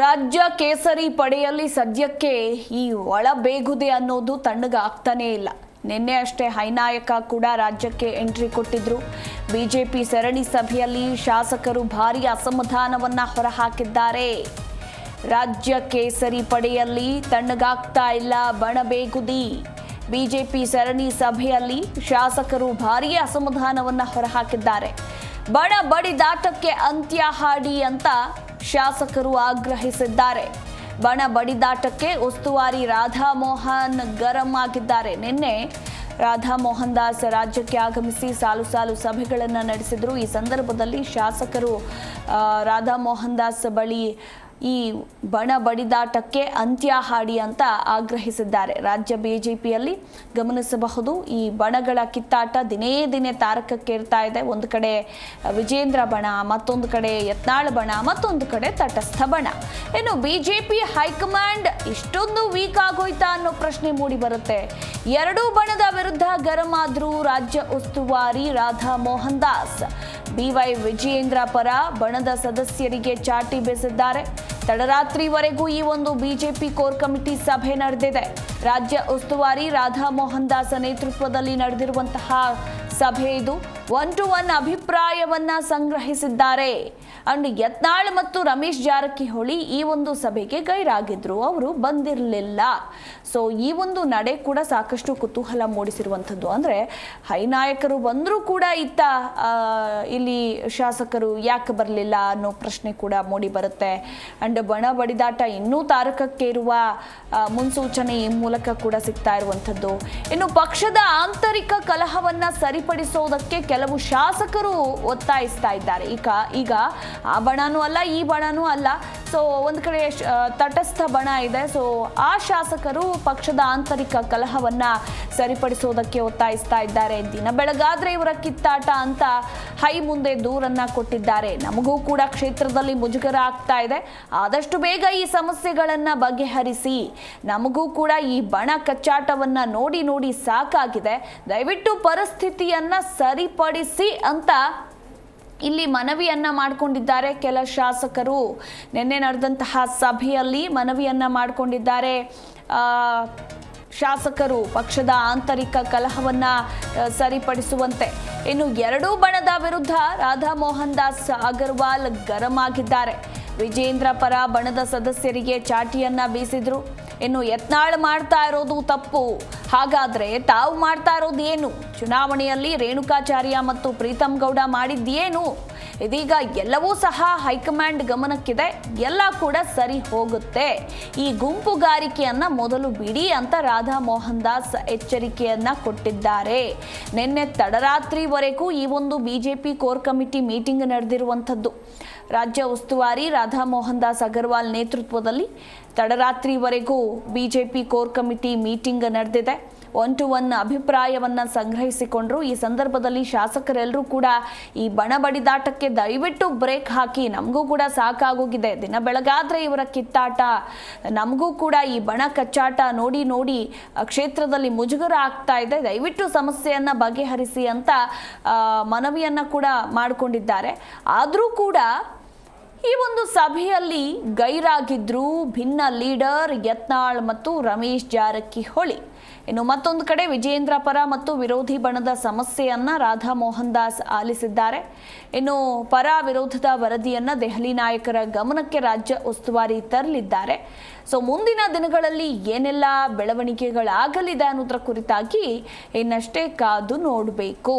ರಾಜ್ಯ ಕೇಸರಿ ಪಡೆಯಲ್ಲಿ ಸದ್ಯಕ್ಕೆ ಈ ಒಳ ಬೇಗುದೆ ಅನ್ನೋದು ತಣ್ಣಗಾಗ್ತಾನೇ ಇಲ್ಲ. ನಿನ್ನೆ ಅಷ್ಟೇ ಹೈನಾಯಕ ಕೂಡ ರಾಜ್ಯಕ್ಕೆ ಎಂಟ್ರಿ ಕೊಟ್ಟಿದ್ರು. ಬಿಜೆಪಿ ಸರಣಿ ಸಭೆಯಲ್ಲಿ ಶಾಸಕರು ಭಾರಿ ಅಸಮಾಧಾನವನ್ನ ಹೊರಹಾಕಿದ್ದಾರೆ. ರಾಜ್ಯ ಕೇಸರಿ ಪಡೆಯಲ್ಲಿ ತಣ್ಣಗಾಗ್ತಾ ಇಲ್ಲ ಬಣಬೇಗುದಿ. ಬಿಜೆಪಿ ಸರಣಿ ಸಭೆಯಲ್ಲಿ ಶಾಸಕರು ಭಾರೀ ಅಸಮಾಧಾನವನ್ನ ಹೊರಹಾಕಿದ್ದಾರೆ. ಬಡ ಬಡಿದಾಟಕ್ಕೆ ಅಂತ್ಯ ಹಾಡಿ ಅಂತ ಶಾಸಕರು ಆಗ್ರಹಿಸಿದ್ದಾರೆ. ಬಣ ಬಡಿದಾಟಕ್ಕೆ ಉಸ್ತುವಾರಿ ರಾಧಾ ಮೋಹನ್ ಗರಂ ಆಗಿದ್ದಾರೆ. ನಿನ್ನೆ ರಾಧಾ ಮೋಹನ್ ದಾಸ್ ರಾಜ್ಯಕ್ಕೆ ಆಗಮಿಸಿ ಸಾಲು ಸಾಲು ಸಭೆಗಳನ್ನು ನಡೆಸಿದರು. ಈ ಸಂದರ್ಭದಲ್ಲಿ ಶಾಸಕರು ರಾಧಾ ಮೋಹನ್ ದಾಸ್ ಬಳಿ ಈ ಬಣ ಬಡಿದಾಟಕ್ಕೆ ಅಂತ್ಯ ಹಾಡಿ ಅಂತ ಆಗ್ರಹಿಸಿದ್ದಾರೆ. ರಾಜ್ಯ ಬಿಜೆಪಿಯಲ್ಲಿ ಗಮನಿಸಬಹುದು, ಈ ಬಣಗಳ ಕಿತ್ತಾಟ ದಿನೇ ದಿನೇ ತಾರಕಕ್ಕೇರ್ತಾ ಇದೆ. ಒಂದು ಕಡೆ ವಿಜೇಂದ್ರ ಬಣ, ಮತ್ತೊಂದು ಕಡೆ ಯತ್ನಾಳ್ ಬಣ, ಮತ್ತೊಂದು ಕಡೆ ತಟಸ್ಥ ಬಣ. ಇನ್ನು ಬಿಜೆಪಿ ಹೈಕಮಾಂಡ್ ಇಷ್ಟೊಂದು ವೀಕ್ ಆಗೋಯ್ತಾ ಅನ್ನೋ ಪ್ರಶ್ನೆ ಮೂಡಿ ಬರುತ್ತೆ. ಎರಡೂ ಬಣದ ವಿರುದ್ಧ ಗರಂ ಆದ್ರೂ ರಾಜ್ಯ ಉಸ್ತುವಾರಿ ರಾಧಾ ಮೋಹನ್ ದಾಸ್ ಬಿವೈ ವಿಜಯೇಂದ್ರ ಪರ ಬಣದ ಸದಸ್ಯರಿಗೆ ಚಾಟಿ ಬೀಸಿದ್ದಾರೆ. ತಡರಾತ್ರಿವರೆಗೂ ಈ ಒಂದು ಬಿಜೆಪಿ ಕೋರ್ ಕಮಿಟಿ ಸಭೆ ನಡೆದಿದೆ. ರಾಜ್ಯ ಉಸ್ತುವಾರಿ ರಾಧಾ ಮೋಹನ್ ದಾಸ್ ನೇತೃತ್ವದಲ್ಲಿ ನಡೆದಿರುವಂತಹ ಸಭೆ ಇದು. ಒನ್ ಟು ಒನ್ ಅಭಿಪ್ರಾಯವನ್ನ ಸಂಗ್ರಹಿಸಿದ್ದಾರೆ. ಅಂಡ್ ಯತ್ನಾಳ್ ಮತ್ತು ರಮೇಶ್ ಜಾರಕಿಹೊಳಿ ಈ ಒಂದು ಸಭೆಗೆ ಗೈರಾಗಿದ್ರು. ಅವರು ಬಂದಿರಲಿಲ್ಲ. ಸೊ ಈ ಒಂದು ನಡೆ ಕೂಡ ಸಾಕಷ್ಟು ಕುತೂಹಲ ಮೂಡಿಸಿರುವಂಥದ್ದು. ಅಂದ್ರೆ ಹೈನಾಯಕರು ಬಂದರೂ ಕೂಡ ಇತ್ತ ಇಲ್ಲಿ ಶಾಸಕರು ಯಾಕೆ ಬರಲಿಲ್ಲ ಅನ್ನೋ ಪ್ರಶ್ನೆ ಕೂಡ ಮೂಡಿ ಬರುತ್ತೆ. ಅಂಡ್ ಬಣ ಬಡಿದಾಟ ಇನ್ನೂ ತಾರಕಕ್ಕೆ ಇರುವ ಮುನ್ಸೂಚನೆ ಈ ಮೂಲಕ ಕೂಡ ಸಿಗ್ತಾ ಇರುವಂಥದ್ದು. ಇನ್ನು ಪಕ್ಷದ ಆಂತರಿಕ ಕಲಹವನ್ನ ಸರಿಪಡಿಸೋದಕ್ಕೆ ಕೆಲವು ಶಾಸಕರು ಒತ್ತಾಯಿಸ್ತಾ ಇದ್ದಾರೆ. ಈಗ ಈಗ ಆ ಬಣನೂ ಅಲ್ಲ ಈ ಬಣನೂ ಅಲ್ಲ. ಸೊ ಒಂದು ಕಡೆ ತಟಸ್ಥ ಬಣ ಇದೆ. ಸೊ ಆ ಶಾಸಕರು ಪಕ್ಷದ ಆಂತರಿಕ ಕಲಹವನ್ನ ಸರಿಪಡಿಸೋದಕ್ಕೆ ಒತ್ತಾಯಿಸ್ತಾ ಇದ್ದಾರೆ. ದಿನ ಬೆಳಗಾದ್ರೆ ಇವರ ಕಿತ್ತಾಟ ಅಂತ ಹೈ ಮುಂದೆ ದೂರನ್ನ ಕೊಟ್ಟಿದ್ದಾರೆ. ನಮಗೂ ಕೂಡ ಕ್ಷೇತ್ರದಲ್ಲಿ ಮುಜುಗರ ಆಗ್ತಾ ಇದೆ. ಆದಷ್ಟು ಬೇಗ ಈ ಸಮಸ್ಯೆಗಳನ್ನ ಬಗೆಹರಿಸಿ. ನಮಗೂ ಕೂಡ ಈ ಬಣ ಕಚ್ಚಾಟವನ್ನ ನೋಡಿ ನೋಡಿ ಸಾಕಾಗಿದೆ. ದಯವಿಟ್ಟು ಪರಿಸ್ಥಿತಿಯನ್ನ ಸರಿಪಡಿಸಿ ಅಂತ ಇಲ್ಲಿ ಮನವಿಯನ್ನ ಮಾಡಿಕೊಂಡಿದ್ದಾರೆ ಕೆಲ ಶಾಸಕರು. ನಿನ್ನೆ ನಡೆದಂತಹ ಸಭೆಯಲ್ಲಿ ಮನವಿಯನ್ನ ಮಾಡಿಕೊಂಡಿದ್ದಾರೆ. ಶಾಸಕರು ಪಕ್ಷದ ಆಂತರಿಕ ಕಲಹವನ್ನ ಸರಿಪಡಿಸುವಂತೆ. ಇನ್ನು ಎರಡೂ ಬಣದ ವಿರುದ್ಧ ರಾಧಾ ಮೋಹನ್ ದಾಸ್ ಅಗರ್ವಾಲ್ ಗರಂ ಆಗಿದ್ದಾರೆ. ವಿಜೇಂದ್ರ ಪರ ಬಣದ ಸದಸ್ಯರಿಗೆ ಚಾಟಿಯನ್ನ ಬೀಸಿದ್ರು. ಇನ್ನು ಯತ್ನಾಳ್ ಮಾಡ್ತಾ ಇರೋದು ತಪ್ಪು. ಹಾಗಾದ್ರೆ ತಾವು ಮಾಡ್ತಾ ಇರೋದು ಏನು? ಚುನಾವಣೆಯಲ್ಲಿ ರೇಣುಕಾಚಾರ್ಯ ಮತ್ತು ಪ್ರೀತಮ್ ಗೌಡ ಮಾಡಿದ್ದೇನು? ಇದೀಗ ಎಲ್ಲವೂ ಸಹ ಹೈಕಮಾಂಡ್ ಗಮನಕ್ಕಿದೆ. ಎಲ್ಲ ಕೂಡ ಸರಿ ಹೋಗುತ್ತೆ. ಈ ಗುಂಪುಗಾರಿಕೆಯನ್ನ ಮೊದಲು ಬಿಡಿ ಅಂತ ರಾಧಾ ಮೋಹನ್ ದಾಸ್ ಎಚ್ಚರಿಕೆಯನ್ನ ಕೊಟ್ಟಿದ್ದಾರೆ. ನಿನ್ನೆ ತಡರಾತ್ರಿವರೆಗೂ ಈ ಒಂದು ಬಿಜೆಪಿ ಕೋರ್ ಕಮಿಟಿ ಮೀಟಿಂಗ್ ನಡೆದಿರುವಂಥದ್ದು. ರಾಜ್ಯ ಉಸ್ತುವಾರಿ ರಾಧಾ ಮೋಹನ್ ದಾಸ್ ಅಗರ್ವಾಲ್ ನೇತೃತ್ವದಲ್ಲಿ ತಡರಾತ್ರಿವರೆಗೂ ಬಿಜೆಪಿ ಕೋರ್ ಕಮಿಟಿ ಮೀಟಿಂಗ್ ನಡೆದಿದೆ. ಒನ್ ಟು ಒನ್ ಅಭಿಪ್ರಾಯವನ್ನ ಸಂಗ್ರಹಿಸಿಕೊಂಡ್ರು. ಈ ಸಂದರ್ಭದಲ್ಲಿ ಶಾಸಕರೆಲ್ಲರೂ ಕೂಡ ಈ ಬಣ ಬಡಿದಾಟಕ್ಕೆ ದಯವಿಟ್ಟು ಬ್ರೇಕ್ ಹಾಕಿ, ನಮಗೂ ಕೂಡ ಸಾಕಾಗೋಗಿದೆ. ದಿನ ಬೆಳಗಾದ್ರೆ ಇವರ ಕಿತ್ತಾಟ. ನಮಗೂ ಕೂಡ ಈ ಬಣ ಕಚ್ಚಾಟ ನೋಡಿ ನೋಡಿ ಕ್ಷೇತ್ರದಲ್ಲಿ ಮುಜುಗರ ಆಗ್ತಾ ಇದೆ. ದಯವಿಟ್ಟು ಸಮಸ್ಯೆಯನ್ನ ಬಗೆಹರಿಸಿ ಅಂತ ಮನವಿಯನ್ನ ಕೂಡ ಮಾಡಿಕೊಂಡಿದ್ದಾರೆ. ಆದರೂ ಕೂಡ ಈ ಒಂದು ಸಭೆಯಲ್ಲಿ ಗೈರಾಗಿದ್ರು ಭಿನ್ನ ಲೀಡರ್ ಯತ್ನಾಳ್ ಮತ್ತು ರಮೇಶ್ ಜಾರಕಿಹೊಳಿ. ಇನ್ನು ಮತ್ತೊಂದು ಕಡೆ ವಿಜೇಂದ್ರ ಪರ ಮತ್ತು ವಿರೋಧಿ ಬಣದ ಸಮಸ್ಯೆಯನ್ನ ರಾಧಾ ಮೋಹನ್ ದಾಸ್ ಆಲಿಸಿದ್ದಾರೆ. ಇನ್ನು ಪರ ವಿರೋಧದ ವರದಿಯನ್ನ ದೆಹಲಿ ನಾಯಕರ ಗಮನಕ್ಕೆ ರಾಜ್ಯ ಉಸ್ತುವಾರಿ ತರಲಿದ್ದಾರೆ. ಸೊ, ಮುಂದಿನ ದಿನಗಳಲ್ಲಿ ಏನೆಲ್ಲ ಬೆಳವಣಿಗೆಗಳಾಗಲಿದೆ ಅನ್ನೋದರ ಕುರಿತಾಗಿ ಇನ್ನಷ್ಟೇ ಕಾದು ನೋಡಬೇಕು.